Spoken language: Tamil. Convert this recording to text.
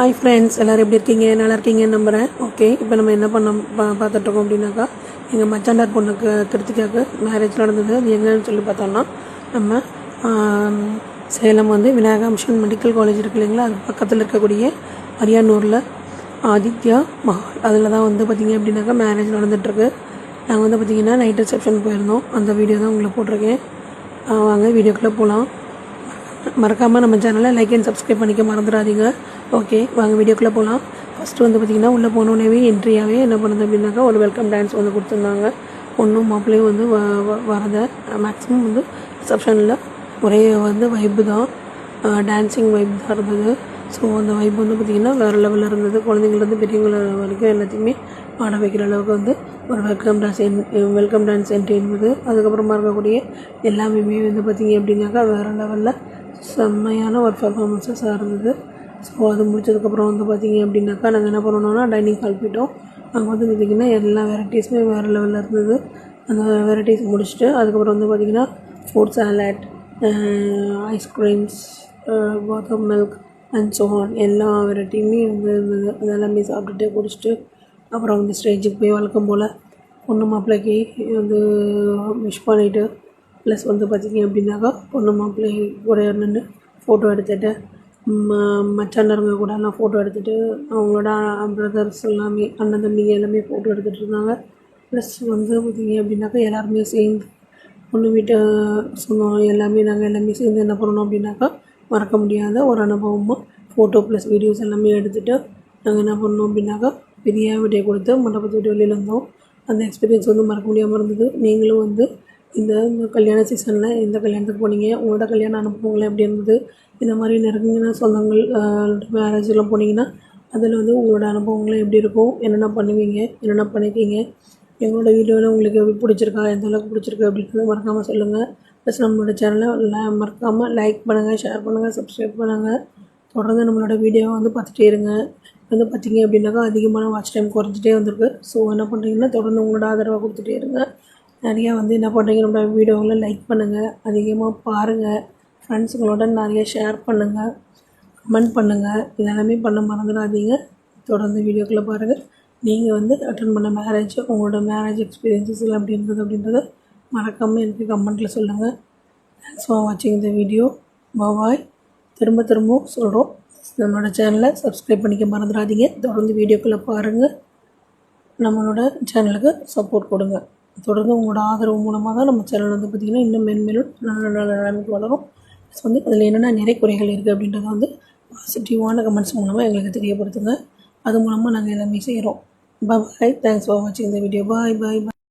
ஹாய் ஃப்ரெண்ட்ஸ் எல்லோரும் எப்படி இருக்கீங்க? நல்லா இருக்கீங்கன்னு நம்புகிறேன் ஓகே இப்போ நம்ம என்ன பண்ண பா பார்த்துட்ருக்கோம் அப்படின்னாக்கா எங்கள் மச்சாண்டார் பொண்ணுக்கு கிருத்திகாவுக்கு மேரேஜ் நடந்தது. அது எங்கன்னு சொல்லி பார்த்தோம்னா நம்ம சேலம் வந்து விநாயகா மிஷன் மெடிக்கல் காலேஜ் இருக்கு இல்லைங்களா? அது பக்கத்தில் இருக்கக்கூடிய அரியானூரில் ஆதித்யா மஹால். அதில் தான் வந்து பார்த்திங்க அப்படின்னாக்கா மேரேஜ் நடந்துகிட்ருக்கு நாங்கள் வந்து பார்த்திங்கன்னா நைட் ரிசப்ஷன் போயிருந்தோம். அந்த வீடியோ தான் உங்களை போட்டிருக்கேன். வாங்க வீடியோக்குள்ளே போகலாம் மறக்காமல் நம்ம சேனலை லைக் அண்ட் சப்ஸ்கிரைப் பண்ணிக்க மறந்துடாதீங்க. ஓகே வாங்க வீடியோக்குள்ளே போகலாம் ஃபஸ்ட்டு வந்து பார்த்திங்கன்னா உள்ளே போனோடனே என்ட்ரியாகவே என்ன பண்ணுது அப்படின்னாக்கா ஒரு வெல்கம் டான்ஸ் வந்து கொடுத்துருந்தாங்க. பொண்ணும் மாப்பிள்ளையும் வந்து வ வ- வரத மேக்ஸிமம் வந்து ரிசப்ஷனில் ஒரே வந்து வைப்பு தான். டான்ஸிங் வைப் தான் இருந்தது. ஸோ அந்த வைப் வந்து பார்த்திங்கன்னா வேறு லெவலில் இருந்தது. குழந்தைங்கள்லேருந்து பெரியவங்கள வரைக்கும் எல்லாத்தையுமே பாட வைக்கிற அளவுக்கு வந்து ஒரு வெல்கம் டான்ஸ் என் வெல்கம் டான்ஸ் என்ட்ரி இருந்தது அதுக்கப்புறமா இருக்கக்கூடிய எல்லாமே வந்து பார்த்திங்க அப்படின்னாக்கா வேறு லெவலில் செம்மையான ஒரு பர்ஃபார்மன்ஸஸாக இருந்தது. ஸோ அது முடிச்சதுக்கப்புறம் வந்து பார்த்திங்க அப்படின்னாக்கா நாங்கள் என்ன பண்ணோம்னா டைனிங் ஹால் போயிட்டோம். அங்கே வந்து பார்த்திங்கன்னா எல்லா வெரைட்டிஸுமே வேறு லெவலில் இருந்தது. அந்த வெரைட்டிஸ் முடிச்சுட்டு அதுக்கப்புறம் வந்து பார்த்திங்கன்னா ஃப்ரூட் சாலட் ஐஸ்கிரீம்ஸ் பாதம் மில்க் அண்ட் சோஹான் எல்லா வெரைட்டியுமே வந்து இருந்தது. அது எல்லாமே சாப்பிட்டுட்டு குடிச்சிட்டு அப்புறம் வந்து ஸ்டேஜுக்கு போய் வழக்கம் போல் பொண்ணு மாப்பிள்ளைக்கு வந்து விஷ் பண்ணிவிட்டு ப்ளஸ் வந்து பார்த்திங்க அப்படின்னாக்கா பொண்ணு மாப்பிள்ளை கூட நின்று ஃபோட்டோ எடுத்துகிட்டு ம- மச்சாண்டருங்க கூட எல்லாம் ஃபோட்டோ எடுத்துகிட்டு அவங்களோட பிரதர்ஸ் எல்லாமே அண்ணன் தம்பிங்க எல்லாமே ஃபோட்டோ எடுத்துகிட்டு இருந்தாங்க. ப்ளஸ் வந்து பார்த்திங்க அப்படின்னாக்கா எல்லாருமே சேர்ந்து பொண்ணு வீட்டை சொன்னோம் எல்லாமே நாங்கள் எல்லாமே சேர்ந்து என்ன பண்ணணும் அப்படின்னாக்கா மறக்க முடியாத ஒரு அனுபவமாக ஃபோட்டோ ப்ளஸ் வீடியோஸ் எல்லாமே எடுத்துகிட்டு நாங்கள் என்ன பண்ணோம் அப்படின்னாக்கா பெரிய வீட்டை கொடுத்து மண்டபத்து வீட்டு வெளியில் வந்தோம். அந்த எக்ஸ்பீரியன்ஸ் வந்து மறக்க முடியாமல் இருந்தது. நீங்களும் வந்து இந்த இந்த கல்யாண சீசனில் எந்த கல்யாணத்துக்கு போனீங்க உங்களோட கல்யாண அனுபவங்கள் எப்படி இருந்தது? இந்த மாதிரி நெருங்கின சொந்தங்கள் மேரேஜெலாம் போனீங்கன்னா அதில் வந்து உங்களோட அனுபவங்களும் எப்படி இருக்கும்? என்னென்ன பண்ணுவீங்க? என்னென்ன பண்ணிருக்கீங்க எங்களோட வீடியோவில் உங்களுக்கு எப்படி பிடிச்சிருக்கா? எந்த அளவுக்கு பிடிச்சிருக்கு அப்படின்றத மறக்காமல் சொல்லுங்கள் ப்ளஸ் நம்மளோட சேனலை மறக்காமல் லைக் பண்ணுங்கள் ஷேர் பண்ணுங்கள் சப்ஸ்கிரைப் பண்ணுங்கள் தொடர்ந்து நம்மளோட வீடியோவை வந்து பார்த்துட்டே இருங்க. வந்து பார்த்தீங்க அப்படின்னாக்கா அதிகமான வாட்ச் டைம் குறைஞ்சிட்டே வந்திருக்கு. ஸோ என்ன பண்ணுறீங்கன்னா தொடர்ந்து உங்களோட ஆதரவை கொடுத்துட்டே இருங்க. நிறையா வந்து என்ன பண்ணுறீங்க நம்மளோட வீடியோவில் லைக் பண்ணுங்கள் அதிகமாக பாருங்கள் ஃப்ரெண்ட்ஸுங்களோட நிறைய ஷேர் பண்ணுங்கள் கமெண்ட் பண்ணுங்கள் இதெல்லாமே பண்ண மறந்துடாதீங்க. தொடர்ந்து வீடியோக்குள்ளே பாருங்கள் நீங்கள் வந்து அட்டன் பண்ண மேரேஜ் உங்களோட மேரேஜ் எக்ஸ்பீரியன்ஸஸ் எல்லாம் எப்படி இருந்தது அப்படின்றத மறக்காமல் எனக்கு கமெண்ட்டில் சொல்லுங்கள் தேங்க்ஸ் ஃபார் வாட்சிங் இந்த வீடியோ பாய் திரும்ப திரும்பவும் சொல்கிறோம் நம்மளோட சேனலை சப்ஸ்கிரைப் பண்ணிக்க மறந்துடாதீங்க. தொடர்ந்து வீடியோக்குள்ளே பாருங்கள் நம்மளோட சேனலுக்கு சப்போர்ட் கொடுங்க. தொடர்ந்து உங்களோட ஆதரவு மூலமாக தான் நம்ம சேனல் வந்து பார்த்திங்கன்னா இன்னும் மென்மேலும் நல்ல நல்ல நிலைமைக்கு வளரும். ப்ளஸ் வந்து அதில் என்னென்ன நிறை குறைகள் இருக்குது அப்படின்றத வந்து பாசிட்டிவான கமெண்ட்ஸ் மூலமாக எங்களுக்கு தெரியப்படுத்துங்க. அது மூலமாக நாங்கள் எல்லாமே செய்கிறோம் பாய் தேங்க்ஸ் ஃபார் வாட்சிங் இந்த வீடியோ பாய் பாய் பாய்